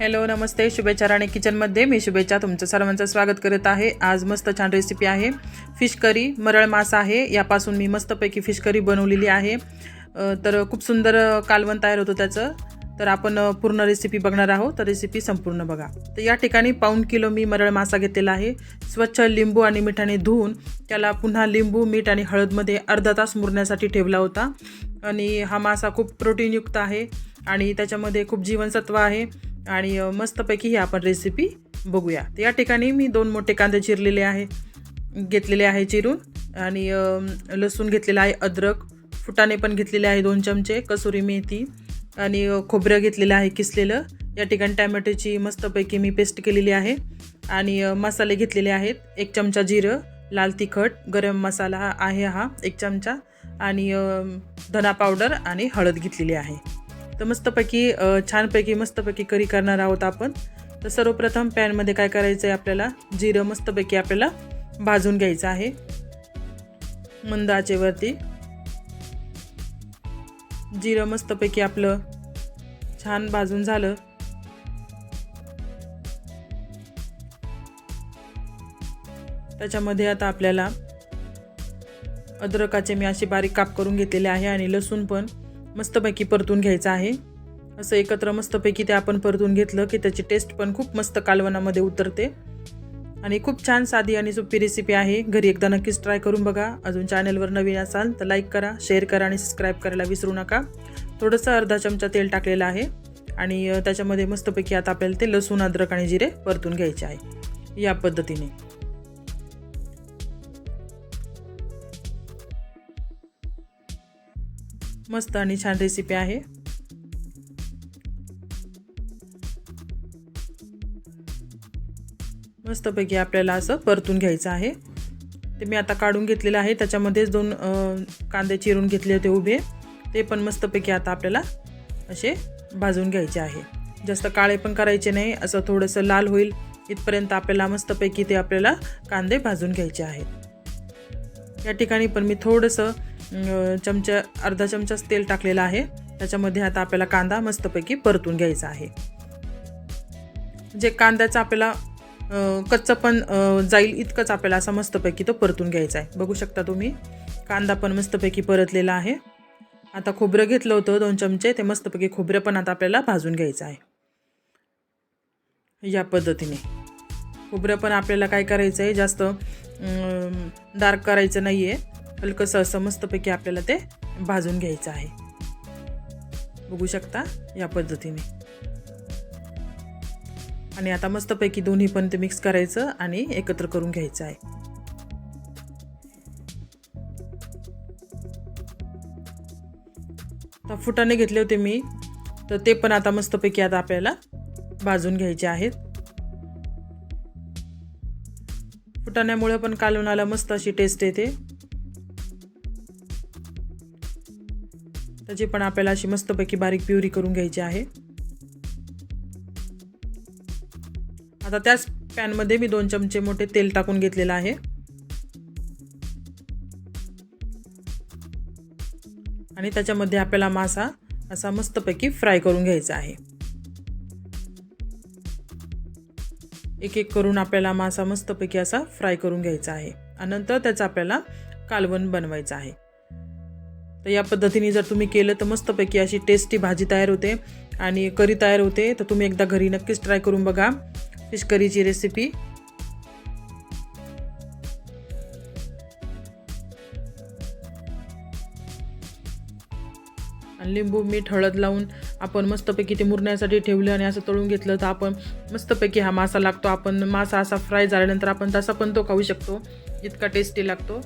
Hello नमस्ते. शुभेच्छा राणे किचनमध्ये. मी शुभेच्छा तुमचं सर्वांचं स्वागत करत आहे. आज मस्त छान रेसिपी आहे. फिश करी मरळ मासा आहे. यापासून मी मस्तपैकी फिश करी बनवलेली आहे. तर खूप सुंदर कालवण तयार होतं त्याचं. तर आपण पूर्ण रेसिपी बघणार आहोत. तर रेसिपी संपूर्ण बघा. तर या ठिकाणी पाऊण किलो मी मरळ मासा घेतलेला आहे. स्वच्छ लिंबू आणि मिठाने धुवून त्याला पुन्हा लिंबू मीठ आणि हळदमध्ये अर्धा तास मुरण्यासाठी ठेवला होता. आणि हा मासा खूप प्रोटीनयुक्त आहे. आणि त्याच्यामध्ये खूप जीवनसत्व आहे. आणि मस्तपैकी ही आपण रेसिपी बघूया. तर या ठिकाणी मी दोन मोठे कांदे चिरलेले आहे घेतलेले आहे चिरून. आणि लसूण घेतलेला आहे अद्रक फुटाणे पण घेतलेले आहे दोन चमचे कसुरी मेथी आणि खोबरं घेतलेलं आहे किसलेलं. या ठिकाणी टॅमॅटोची मस्तपैकी मी पेस्ट केलेली आहे. आणि मसाले घेतलेले आहेत एक चमचा जिरं लाल तिखट गरम मसाला आहे हा एक चमचा. आणि धना पावडर आणि हळद घेतलेली आहे. तर मस्तपैकी छानपैकी मस्तपैकी करी करणार आहोत आपण. तर सर्वप्रथम पॅनमध्ये काय करायचं आहे आपल्याला? जिरं मस्तपैकी आपल्याला भाजून घ्यायचं आहे. मंद आचेवरती जिरं मस्तपैकी आपलं छान भाजून झालं. त्याच्यामध्ये आता आपल्याला अद्रकाचे मी असे बारीक काप करून घेतलेले आहे आणि लसूण पण. मस्तपैकी परतून घ्यायचं आहे. असं एकत्र मस्तपैकी ते आपण परतून घेतलं की त्याची टेस्ट पण खूप मस्त कालवणामध्ये उतरते. आणि खूप छान साधी आणि सोपी रेसिपी आहे. घरी एकदा नक्कीच ट्राय करून बघा. अजून चॅनलवर नवीन असाल तर लाईक करा शेअर करा आणि सबस्क्राईब करायला विसरू नका. थोडंसं अर्धा चमचा तेल टाकलेलं आहे. आणि त्याच्यामध्ये मस्तपैकी आता आपल्याला ते लसूण अद्रक आणि जिरे परतून घ्यायचे आहे. या पद्धतीने. मस्त आणि छान रेसिपी आहे. मस्तपैकी आपल्याला असं परतून घ्यायचं आहे. ते मी आता काढून घेतलेलं आहे. त्याच्यामध्येच दोन कांदे चिरून घेतले होते उभे. ते पण मस्तपैकी आता आपल्याला असे भाजून घ्यायचे आहे. जास्त काळे पण करायचे नाही. असं थोडंसं लाल होईल इथपर्यंत आपल्याला मस्तपैकी ते आपल्याला कांदे भाजून घ्यायचे आहेत. या ठिकाणी पण मी थोडंसं चमचा अर्धा चमचाच तेल टाकलेलं आहे. त्याच्यामध्ये आता आपल्याला कांदा मस्तपैकी परतून घ्यायचा आहे. जे कांद्याचा आपल्याला कच्चं पण जाईल इतकंच आपल्याला असा मस्तपैकी तो परतून घ्यायचा आहे. बघू शकता तुम्ही कांदा पण मस्तपैकी परतलेला आहे. आता खोबरं घेतलं होतं दोन चमचे ते मस्तपैकी खोबरं पण आता आपल्याला भाजून घ्यायचं आहे. या पद्धतीने. खोबरं पण आपल्याला काय करायचं आहे जास्त डार्क करायचं नाही आहे हलकंसं असं मस्तपैकी आपल्याला ते भाजून घ्यायचं आहे. बघू शकता या पद्धतीने. आणि आता मस्तपैकी दोन्ही पण ते मिक्स करायचं आणि एकत्र करून घ्यायचं आहे. आता फुटाणे घेतले होते मी तर ते पण आता मस्तपैकी आता आपल्याला भाजून घ्यायचे आहेत. फुटाण्यामुळे पण कालवणाला मस्त अशी टेस्ट येते. त्याची पण आपल्याला अशी मस्तपैकी बारीक प्युरी करून घ्यायची आहे. आता त्याच पॅनमध्ये मी दोन चमचे मोठे तेल टाकून घेतलेलं आहे. आणि त्याच्यामध्ये आपल्याला मासा असा मस्तपैकी फ्राय करून घ्यायचा आहे. एक एक करून आपल्याला मासा मस्तपैकी असा फ्राय करून घ्यायचा आहे. आणि नंतर त्याचं आपल्याला कालवण बनवायचं आहे. तर या पद्धतीने जर तुम्ही केलं तर मस्तपैकी अशी टेस्टी भाजी तयार होते आणि करी तयार होते. तर तुम्ही एकदा घरी नक्कीच ट्राय करून बघा. फिश करीची रेसिपी आणि लिंबू मीठ हळद लावून आपण मस्तपैकी ते मुरण्यासाठी ठेवलं आणि असं तळून घेतलं तर आपण मस्तपैकी हा मासा लागतो. आपण मासा असा फ्राय झाल्यानंतर आपण तसा पण तो खाऊ शकतो. इतका टेस्टी लागतो.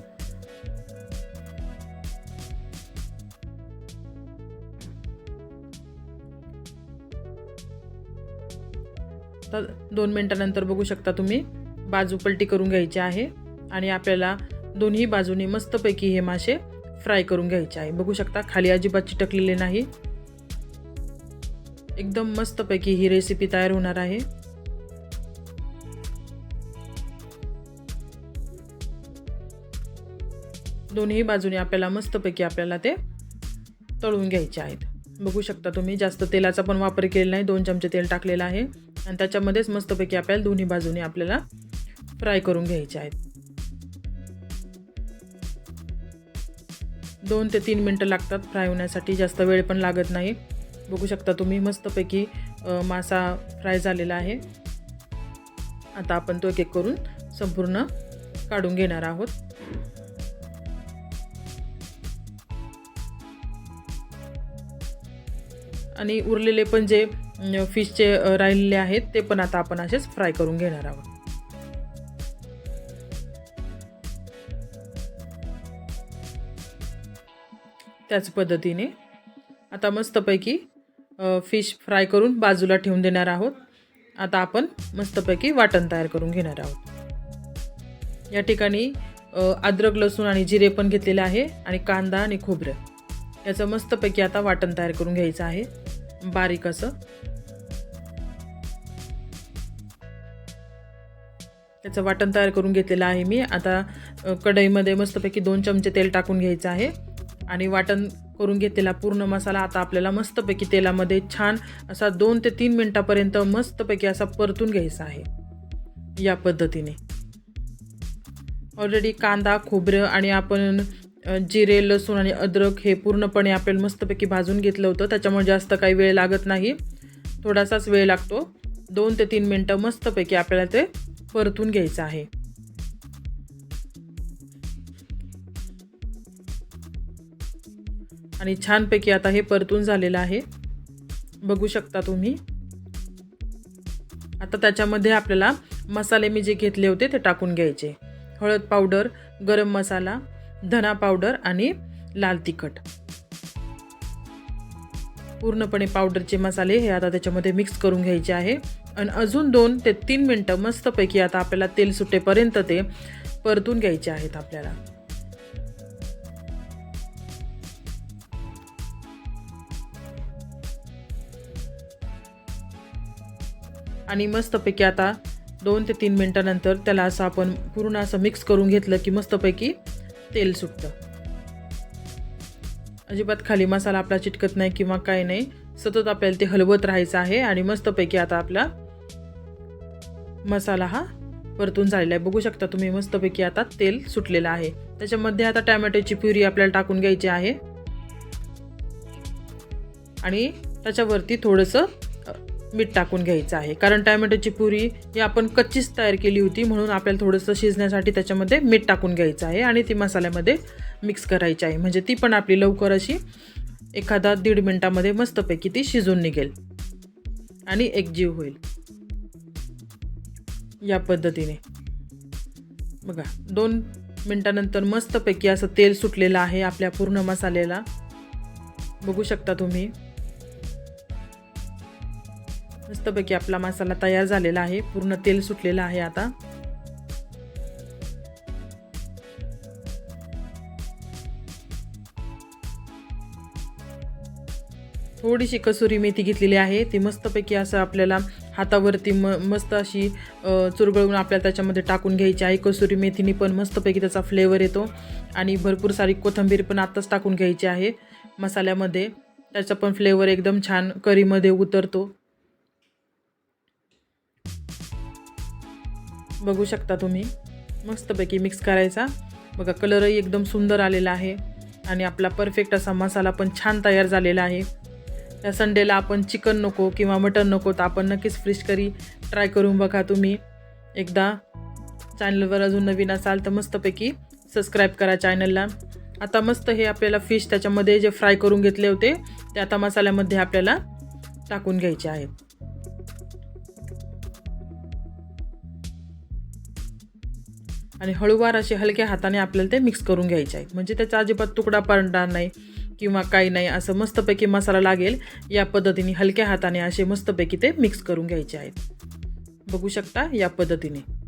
तर दोन मिनटानंतर बघू शकता तुम्ही. बाजू पलटी करून घ्यायची आहे आणि आपल्याला दोन्ही बाजूने मस्तपैकी हे मासे फ्राय करून घ्यायचे आहे. बघू शकता खाली अजिबात चिटकलेले नाही. एकदम मस्तपैकी ही रेसिपी तयार होणार आहे. दोन्ही बाजूने आपल्याला मस्तपैकी आपल्याला ते तळून घ्यायचे आहेत. बघू शकता तुम्ही जास्त तेलाचा पण वापर केलेला नाही दोन चमचे तेल टाकलेलं आहे. आणि त्याच्यामध्येच मस्तपैकी आपल्याला दोन्ही बाजूने आपल्याला फ्राय करून घ्यायचे आहेत. दोन ते तीन मिनटं लागतात फ्राय होण्यासाठी जास्त वेळ पण लागत नाही. बघू शकता तुम्ही मस्तपैकी मासा फ्राय झालेला आहे. आता आपण तो एक एक करून संपूर्ण काढून घेणार आहोत. आणि उरलेले पण जे फिशचे राहिलेले आहेत ते पण आता आपण असेच फ्राय करून घेणार आहोत. त्याच पद्धतीने आता मस्तपैकी फिश फ्राय करून बाजूला ठेवून देणार आहोत. आता आपण मस्तपैकी वाटण तयार करून घेणार आहोत. या ठिकाणी अद्रक लसूण आणि जिरे पण घेतलेले आहे आणि कांदा आणि खोबरं. याचं मस्तपैकी आता वाटण तयार करून घ्यायचं आहे. बारीक असं. त्याचं वाटण तयार करून घेतलेलं आहे मी. आता कढईमध्ये मस्तपैकी दोन चमचे तेल टाकून घ्यायचं आहे. आणि वाटण करून घेतलेला पूर्ण मसाला आता आपल्याला मस्तपैकी तेलामध्ये छान असा दोन ते तीन मिनटापर्यंत मस्तपैकी असा परतून घ्यायचा आहे. या पद्धतीने. ऑलरेडी कांदा खोबरं आणि आपण जिरे लसूण आणि अद्रक हे पूर्णपणे आपल्याला मस्तपैकी भाजून घेतलं होतं. त्याच्यामुळे जास्त काही वेळ लागत नाही. थोडासाच वेळ लागतो. दोन ते तीन मिनटं मस्तपैकी आपल्याला ते परतून घ्यायचं आहे. आणि छानपैकी आता हे परतून झालेलं आहे. बघू शकता तुम्ही. आता त्याच्यामध्ये आपल्याला मसाले मी जे घेतले होते ते टाकून घ्यायचे. हळद पावडर गरम मसाला धना पावडर आणि लाल तिखट. पूर्णपणे पावडरचे मसाले हे आता त्याच्यामध्ये मिक्स करून घ्यायचे आहे. आणि अजून दोन ते तीन मिनटं मस्तपैकी आता आपल्याला तेल सुटेपर्यंत ते परतून घ्यायचे आहेत आपल्याला. आणि मस्तपैकी आता दोन ते तीन मिनटानंतर त्याला असं आपण पूर्ण असं मिक्स करून घेतलं की मस्तपैकी तेल सुटतं. अजिबात खाली मसाला आपला चिटकत नाही किंवा काय नाही. सतत आपल्याला ते हलवत राहायचं आहे आणि मस्तपैकी आता आपला मसाला हा परतून झालेला आहे. बघू शकता तुम्ही मस्तपैकी आता तेल सुटलेलं आहे. त्याच्यामध्ये आता टॅमॅटोची प्युरी आपल्याला टाकून घ्यायची आहे. आणि त्याच्यावरती थोडंसं मीठ टाकून घ्यायचं आहे. कारण टॅमॅटोची पुरी ही आपण कच्चीच तयार केली होती म्हणून आपल्याला थोडंसं शिजण्यासाठी त्याच्यामध्ये मीठ टाकून घ्यायचं आहे आणि ती मसाल्यामध्ये मिक्स करायची आहे. म्हणजे ती पण आपली लवकर अशी एखादा दीड मिनटामध्ये मस्तपैकी ती शिजून निघेल आणि एकजीव होईल. या पद्धतीने. बघा दोन मिनटानंतर मस्तपैकी असं तेल सुटलेलं आहे आपल्या पूर्ण मसाल्याला. बघू शकता तुम्ही. मस्तपैकी आपला मसाला तयार झालेला आहे. पूर्ण तेल सुटलेलं आहे आता. थोडीशी कसुरी मेथी घेतलेली आहे. ती मस्तपैकी असं आपल्याला हातावरती म मस्त अशी चुरगळून आपल्याला त्याच्यामध्ये टाकून घ्यायची आहे. कसुरी मेथीने पण मस्तपैकी त्याचा फ्लेवर येतो. आणि भरपूर सारी कोथिंबीर पण आत्ताच टाकून घ्यायची आहे मसाल्यामध्ये. त्याचा पण फ्लेवर एकदम छान करीमध्ये उतरतो. बघू शकता तुम्ही. मस्तपैकी मिक्स करायचा. बघा कलरही एकदम सुंदर आलेला आहे. आणि आपला परफेक्ट असा मसाला पण छान तयार झालेला आहे. त्या संडेला आपण चिकन नको किंवा मटन नको तर आपण नक्कीच फिश करी ट्राय करून बघा तुम्ही. एकदा चॅनलवर अजून नवीन असाल तर मस्तपैकी सबस्क्राईब करा चॅनलला आता मस्त हे आपल्याला फिश त्याच्यामध्ये जे फ्राय करून घेतले होते ते आता मसाल्यामध्ये आपल्याला टाकून घ्यायचे आहेत. आणि हळूवार असे हलक्या हाताने आपल्याला ते मिक्स करून घ्यायचे आहेत. म्हणजे त्याचा अजिबात तुकडा पडणार नाही. किंवा काही नाही असं मस्तपैकी मसाला लागेल. या पद्धतीने हलक्या हाताने असे मस्तपैकी ते मिक्स करून घ्यायचे आहेत. बघू शकता या पद्धतीने.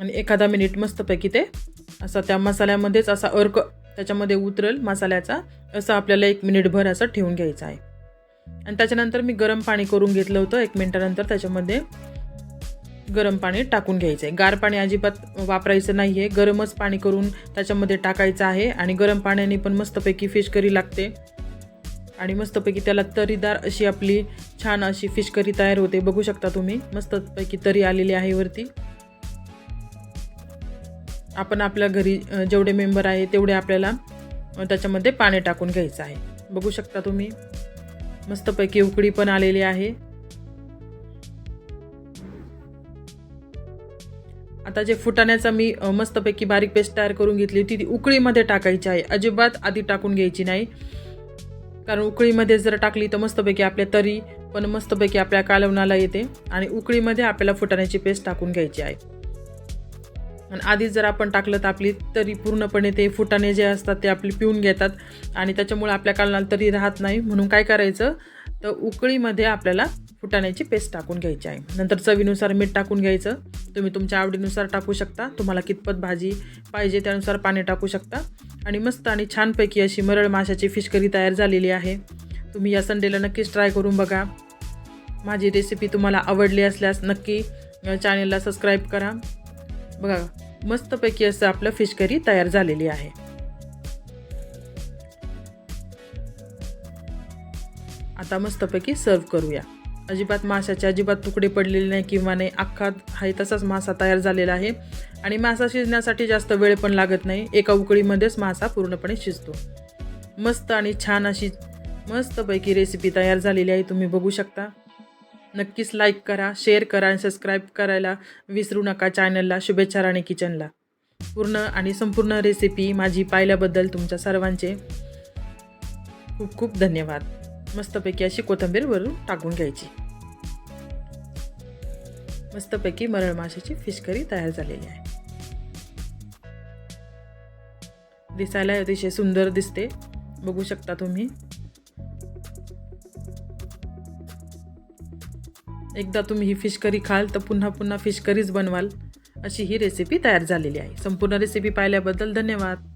आणि एखादा मिनिट मस्तपैकी ते असं त्या मसाल्यामध्येच असा अर्क त्याच्यामध्ये उतरेल मसाल्याचा असं आपल्याला एक मिनिटभर असं ठेवून घ्यायचं आहे. आणि त्याच्यानंतर मी गरम पाणी करून घेतलं होतं एक मिनटानंतर त्याच्यामध्ये गरम पाणी टाकून घ्यायचं आहे गार पाणी अजिबात वापरायचं नाही आहे गरमच पाणी करून त्याच्यामध्ये टाकायचं आहे आणि गरम पाण्याने पण मस्तपैकी फिश करी लागते. आणि मस्तपैकी त्याला तरीदार अशी आपली छान अशी फिश करी तयार होते. बघू शकता तुम्ही मस्तपैकी तरी आलेली आहे वरती. आपण आपल्या घरी जेवढे मेंबर आहे तेवढे आपल्याला त्याच्यामध्ये पाणी टाकून घ्यायचं आहे. बघू शकता तुम्ही. मस्तपैकी उकळी पण आलेली आहे. आता जे फुटाण्याचा मी मस्तपैकी बारीक पेस्ट तयार करून घेतली होती ती उकळीमध्ये टाकायची आहे. अजिबात आधी टाकून घ्यायची नाही. कारण उकळीमध्ये जर टाकली तर मस्तपैकी आपल्या तरी पण मस्तपैकी आपल्या कालवणाला येते आणि उकळीमध्ये आपल्याला फुटाण्याची पेस्ट टाकून घ्यायची आहे. आणि आधीच जर आपण टाकलं तर आपली तरी पूर्णपणे ते फुटाणे जे असतात ते आपले पिऊन घेतात आणि त्याच्यामुळे आपल्या कालनाला तरी राहत नाही. म्हणून काय करायचं? तर उकळीमध्ये आपल्याला फुटाण्याची पेस्ट टाकून घ्यायची आहे. नंतर चवीनुसार मीठ टाकून घ्यायचं. तुम्ही तुमच्या आवडीनुसार टाकू शकता. तुम्हाला कितपत भाजी पाहिजे त्यानुसार पाणी टाकू शकता. आणि मस्त आणि छानपैकी अशी मरळ माशाची फिश करी तयार झालेली आहे. तुम्ही या संडेला नक्कीच ट्राय करून बघा. माझी रेसिपी तुम्हाला आवडली असल्यास नक्की चॅनेलला सबस्क्राईब करा. बघा मस्तपैकी असं आपलं फिश करी तयार झालेली आहे. आता मस्तपैकी सर्व करूया. अजिबात माशाचे अजिबात तुकडे पडलेले नाही किंवा नाही अख्खा आहे तसाच मासा तयार झालेला आहे. आणि मासा शिजण्यासाठी जास्त वेळ पण लागत नाही एका उकळीमध्येच मासा पूर्णपणे शिजतो. मस्त आणि छान अशी मस्तपैकी रेसिपी तयार झालेली आहे तुम्ही बघू शकता. नक्कीच लाईक करा शेअर करा आणि सबस्क्राईब करायला विसरू नका चॅनलला शुभेच्छा राणी किचनला पूर्ण आणि संपूर्ण रेसिपी माझी पाहिल्याबद्दल तुमच्या सर्वांचे खूप खूप धन्यवाद. मस्तपैकी अशी कोथंबीर वरून टाकून घ्यायची. मस्तपैकी मरळ माशाची फिश करी तयार झालेली आहे. दिसायला अतिशय सुंदर दिसते. बघू शकता तुम्ही. एकदा तुम्ही ही फिश करी खाल तर पुन्हा पुन्हा फिश करीच बनवाल. अशी ही रेसिपी तयार झालेली आहे. संपूर्ण रेसिपी पाहिल्याबद्दल धन्यवाद.